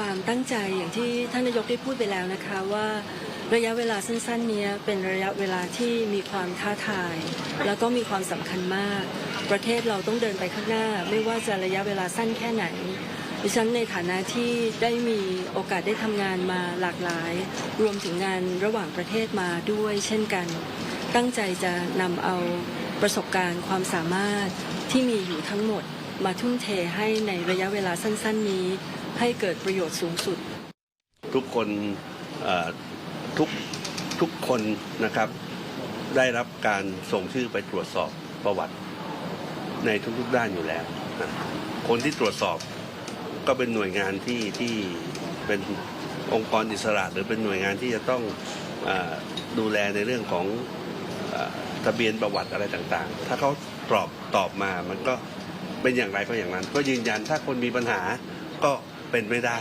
ความตั้งใจอย่างที่ท่านนายกได้พูดไปแล้วนะคะว่าระยะเวลาสั้นๆนี้เป็นระยะเวลาที่มีความท้าทาย แล้วก็มีความสำคัญมาก ประเทศเราต้องเดินไปข้างหน้า ไม่ว่าจะระยะเวลาสั้นแค่ไหนดิฉันในฐานะที่ได้มีโอกาสได้ทำงานมาหลากหลาย รวมถึงงานระหว่างประเทศมาด้วยเช่นกัน ตั้งใจจะนำเอาประสบการณ์ความสามารถที่มีอยู่ทั้งหมด มาทุ่มเทให้ในระยะเวลาสั้น ๆ นี้ ให้เกิดประโยชน์สูงสุด ทุกคนทุกทุกคนนะครับ ได้รับการส่งชื่อไปตรวจสอบประวัติ ในทุกๆด้านอยู่แล้วนะคนที่ตรวจสอบก็เป็นหน่วยงานที่ที่เป็นองค์กรอิสระ หรือเป็นหน่วยงานที่จะต้องอดูแลในเรื่องของอทะเบียนประวัติอะไรต่างๆ ถ้าเขาตอบตอบมามันก็ เป็นอย่างไรก็อย่างนั้นก็ยืนยันถ้าคนมีปัญหาก็เป็นไม่ได้